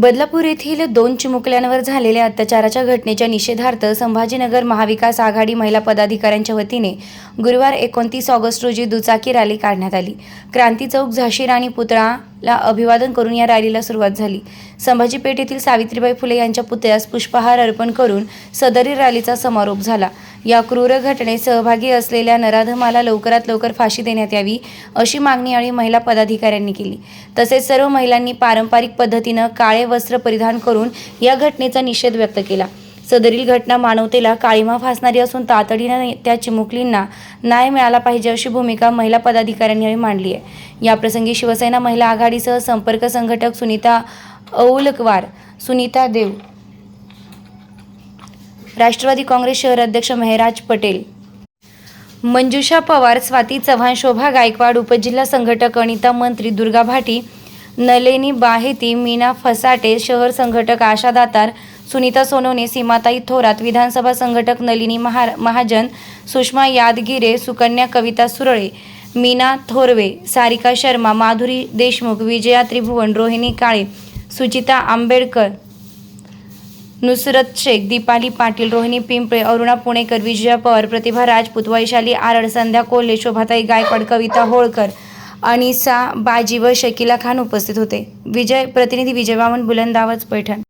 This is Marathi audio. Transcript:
बदलापूर येथील दोन चिमुकल्यांवर झालेल्या अत्याचाराच्या घटनेच्या निषेधार्थ संभाजीनगर महाविकास आघाडी महिला पदाधिकाऱ्यांच्या वतीने गुरुवार एकोणतीस ऑगस्ट रोजी दुचाकी रॅली काढण्यात आली. क्रांती चौक झाशी राणी ला अभिवादन करून या रॅलीला सुरुवात झाली. संभाजी पेठ येथील सावित्रीबाई फुले यांच्या पुतळ्यास पुष्पहार अर्पण करून सदरी रॅलीचा समारोप झाला. या क्रूर घटनेत सहभागी असलेल्या नराधमाला लवकरात लवकर फाशी देण्यात यावी अशी मागणी यावेळी महिला पदाधिकाऱ्यांनी केली. तसेच सर्व महिलांनी पारंपरिक पद्धतीनं काळे वस्त्र परिधान करून या घटनेचा निषेध व्यक्त केला. सदरील घटना मानवतेला काळीमा फासणारी असून तातडीनं त्या चिमुकलींना न्याय मिळाला पाहिजे अशी भूमिका महिला पदाधिकाऱ्यांनी मांडली आहे. याप्रसंगी शिवसेना महिला आघाडीसह संपर्क संघटक सुनीता औलकवार सुनीता देव राष्ट्रवादी काँग्रेस शहर अध्यक्ष मेहराज पटेल मंजुषा पवार स्वाती चव्हाण शोभा गायकवाड उपजिल्हा संघटक अनिता मंत्री दुर्गा भाटी नलेनी बाहेती मीना फसाटे शहर संघटक आशा दातार सुनीता सोनवणे सीमाताई थोरात विधानसभा संघटक नलिनी महा महाजन सुषमा यादगिरे सुकन्या कविता सुरळे मीना थोरवे सारिका शर्मा माधुरी देशमुख विजया त्रिभुवन रोहिणी काळे सुचिता आंबेडकर नुसरत शेख दीपाली पाटील रोहिणी पिंपळे अरुणा पुणेकर विजया पवार प्रतिभा राजपूत वैशाली आरड संध्या कोल्हे शोभाताई गायकवाड कविता होळकर अनिसा बाजी व शकीला खान उपस्थित होते. विजय प्रतिनिधी विजय वामन बुलंदावज पैठण.